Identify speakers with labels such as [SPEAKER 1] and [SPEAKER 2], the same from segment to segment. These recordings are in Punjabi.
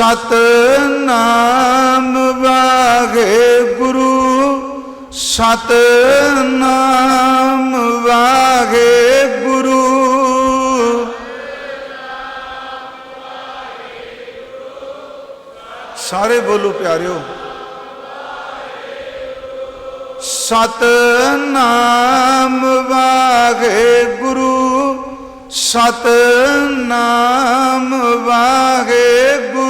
[SPEAKER 1] ਸਤ ਨਾਮ ਵਾਗੇ ਗੁਰੂ ਸਤ ਨਾਮ ਵਾਗੇ ਗੁਰੂ ਸਾਰੇ ਬੋਲੋ ਪਿਆਰਿਓ। ਸਤ ਨਾਮ ਵਾਗੇ ਗੁਰੂ ਸਤ ਨਾਮ ਵਾਗੇ ਗੁਰੂ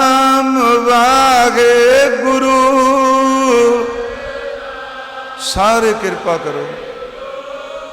[SPEAKER 1] ਗੁਰੂ ਸਾਰੇ ਕਿਰਪਾ ਕਰੋ।